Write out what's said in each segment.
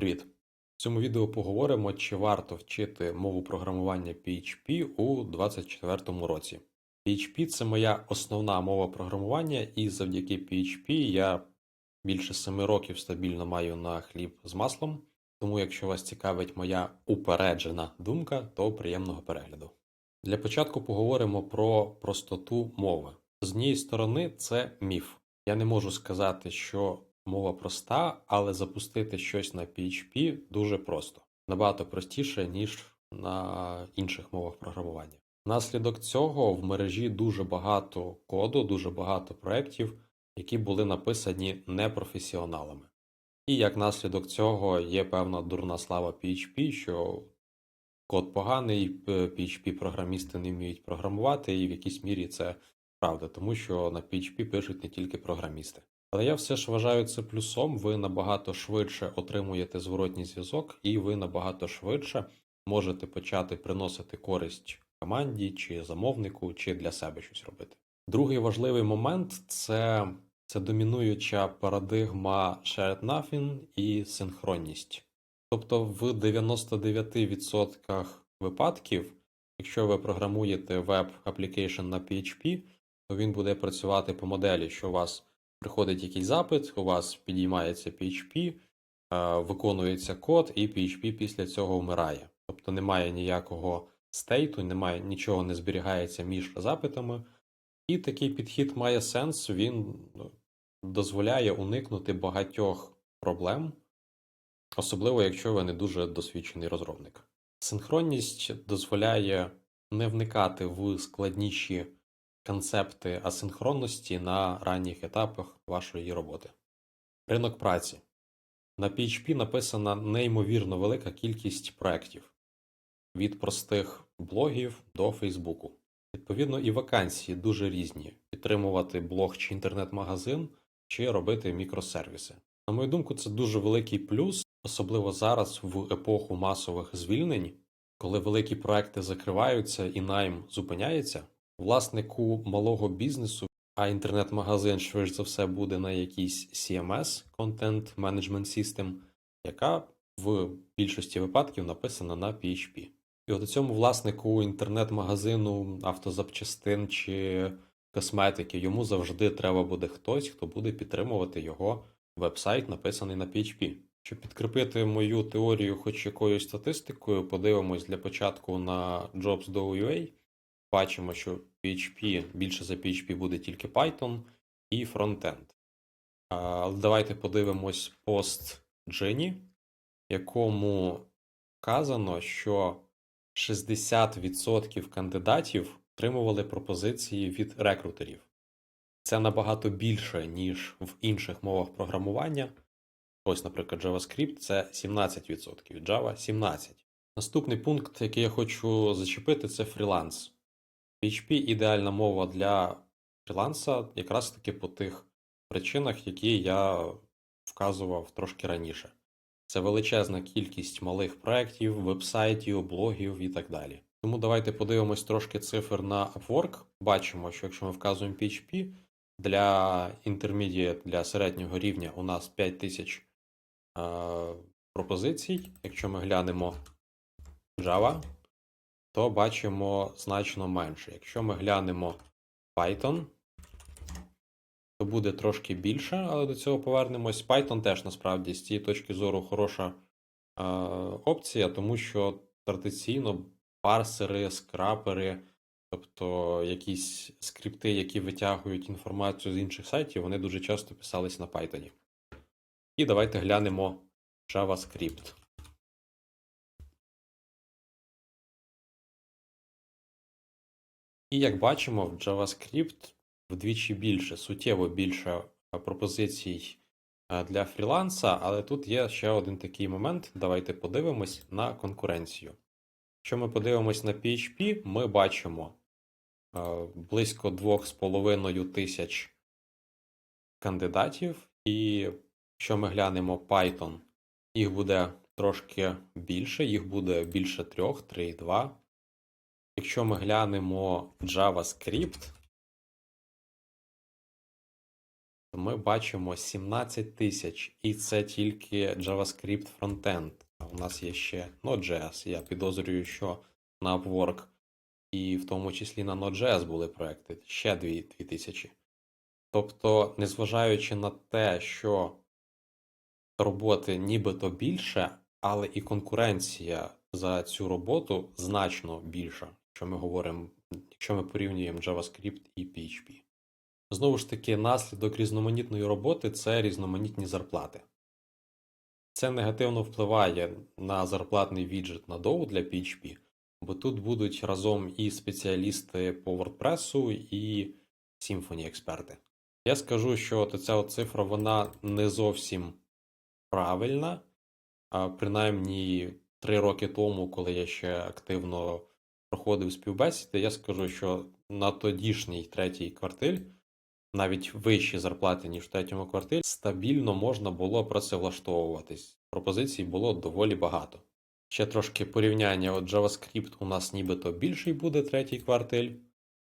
Привіт! В цьому відео поговоримо, чи варто вчити мову програмування PHP у 2024 році. PHP це моя основна мова програмування, і завдяки PHP я більше 7 років стабільно маю на хліб з маслом. Тому, якщо вас цікавить моя упереджена думка, то приємного перегляду. Для початку поговоримо про простоту мови. З однієї сторони, це міф. Я не можу сказати, що мова проста, але запустити щось на PHP дуже просто. Набагато простіше, ніж на інших мовах програмування. Внаслідок цього в мережі дуже багато коду, дуже багато проєктів, які були написані непрофесіоналами. І як наслідок цього є певна дурна слава PHP, що код поганий, PHP-програмісти не вміють програмувати, і в якійсь мірі це правда, тому що на PHP пишуть не тільки програмісти. Але я все ж вважаю це плюсом, ви набагато швидше отримуєте зворотній зв'язок, і ви набагато швидше можете почати приносити користь команді, чи замовнику, чи для себе щось робити. Другий важливий момент це, це домінуюча парадигма shared nothing і синхронність. Тобто в 99% випадків, якщо ви програмуєте веб-аплікейшн на PHP, то він буде працювати по моделі, що у вас приходить якийсь запит, у вас підіймається PHP, е, виконується код, і PHP після цього вмирає. Тобто немає ніякого стейту, немає нічого не зберігається між запитами. І такий підхід має сенс, він ну, дозволяє уникнути багатьох проблем, особливо якщо ви не дуже досвідчений розробник. Синхронність дозволяє не вникати в складніші концепти асинхронності на ранніх етапах вашої роботи. Ринок праці. На PHP написана неймовірно велика кількість проєктів від простих блогів до Фейсбуку. Відповідно, і вакансії дуже різні: підтримувати блог чи інтернет-магазин, чи робити мікросервіси. На мою думку, це дуже великий плюс, особливо зараз в епоху масових звільнень, коли великі проекти закриваються і найм зупиняється. Власнику малого бізнесу, а інтернет-магазин, швидше за все, буде на якійсь CMS Content Management System, яка в більшості випадків написана на PHP. І от цьому власнику інтернет-магазину, автозапчастин чи косметики йому завжди треба буде хтось, хто буде підтримувати його вебсайт, написаний на PHP. Щоб підкріпити мою теорію хоч якоюсь статистикою, подивимось для початку на jobs.ua. Бачимо, що PHP більше за PHP буде тільки Python і фронтенд. Давайте подивимось пост Джені, якому вказано, що 60% кандидатів отримували пропозиції від рекрутерів. Це набагато більше, ніж в інших мовах програмування. Ось, наприклад, JavaScript це 17%, Java 17%. Наступний пункт, який я хочу зачепити, це фріланс. PHP ідеальна мова для фріланса якраз таки по тих причинах, які я вказував трошки раніше. Це величезна кількість малих проєктів, вебсайтів, блогів і так далі. Тому давайте подивимось трошки цифр на Upwork. Бачимо, що якщо ми вказуємо PHP, для Intermediate, для середнього рівня у нас 5000 е, пропозицій. Якщо ми глянемо Java, то бачимо значно менше. Якщо ми глянемо Python, то буде трошки більше, але до цього повернемось. Python теж насправді з цієї точки зору хороша е, опція, тому що традиційно парсери, скрапери, тобто якісь скрипти, які витягують інформацію з інших сайтів, вони дуже часто писались на Python. І давайте глянемо JavaScript. І як бачимо, в JavaScript вдвічі більше, суттєво більше пропозицій для фріланса, але тут є ще один такий момент. Давайте подивимось на конкуренцію. Якщо ми подивимось на PHP, ми бачимо близько 2,5 тисяч кандидатів, і якщо ми глянемо Python, їх буде трошки більше, їх буде більше 3, 3,2. Якщо ми глянемо JavaScript, то ми бачимо 17 тисяч, і це тільки JavaScript Frontend. У нас є ще Node.js. Я підозрюю, що на Upwork і в тому числі на Node.js були проекти ще 2 тисячі. Тобто, незважаючи на те, що роботи нібито більше, але і конкуренція за цю роботу значно більша, якщо ми говоримо, якщо ми порівнюємо JavaScript і PHP. Знову ж таки, наслідок різноманітної роботи це різноманітні зарплати. Це негативно впливає на зарплатний віджит на Dow для PHP, бо тут будуть разом і спеціалісти по WordPress, і Symfony експерти. Я скажу, що ця цифра вона не зовсім правильна. А принаймні три роки тому, коли я ще активно проходив співбесіди, я скажу, що на тодішній третій квартиль, навіть вищі зарплати, ніж в третьому квартилі, стабільно можна було працевлаштовуватись. Пропозицій було доволі багато. Ще трошки порівняння. От JavaScript у нас нібито більший буде третій квартиль,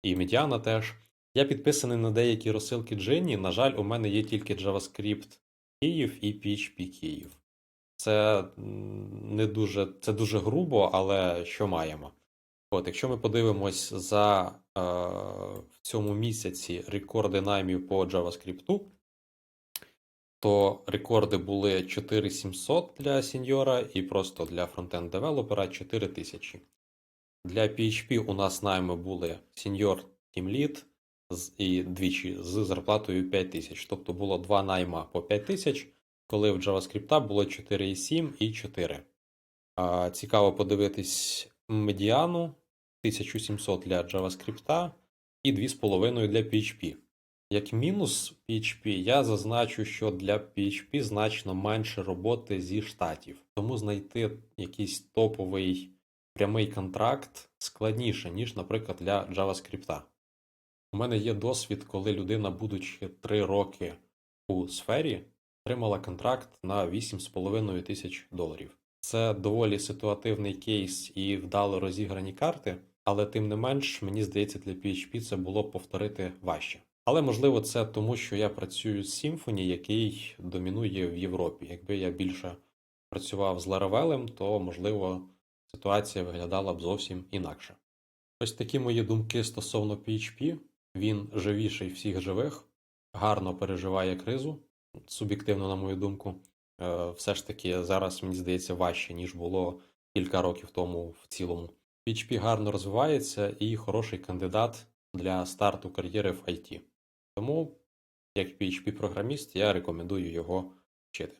і медіана теж. Я підписаний на деякі розсилки Джинні. На жаль, у мене є тільки JavaScript Київ і PHP Київ. Це не дуже, це дуже грубо, але що маємо. От, якщо ми подивимось за е, в цьому місяці рекорди наймів по JavaScript, то рекорди були 4700 для сеньора і просто для фронтенд девелопера 4000. Для PHP у нас найми були сеньор з- і двічі з зарплатою 5000. Тобто було два найма по 5000, коли в JavaScript було 4,7 і 4. Цікаво подивитись медіану 1700 для JavaScript і 2,5 для PHP. Як мінус PHP, я зазначу, що для PHP значно менше роботи зі штатів, тому знайти якийсь топовий прямий контракт складніше, ніж, наприклад, для JavaScript. У мене є досвід, коли людина, будучи 3 роки у сфері, отримала контракт на 8,5 тисяч доларів. Це доволі ситуативний кейс і вдало розіграні карти, але тим не менш, мені здається, для PHP це було б повторити важче. Але можливо, це тому, що я працюю з Symfony, який домінує в Європі. Якби я більше працював з Laravel, то можливо ситуація виглядала б зовсім інакше. Ось такі мої думки стосовно PHP. Він живіший всіх живих, гарно переживає кризу, суб'єктивно, на мою думку. Е, Все ж таки зараз, мені здається, важче, ніж було кілька років тому в цілому. PHP гарно розвивається і хороший кандидат для старту кар'єри в IT. Тому, як PHP-програміст, я рекомендую його вчити.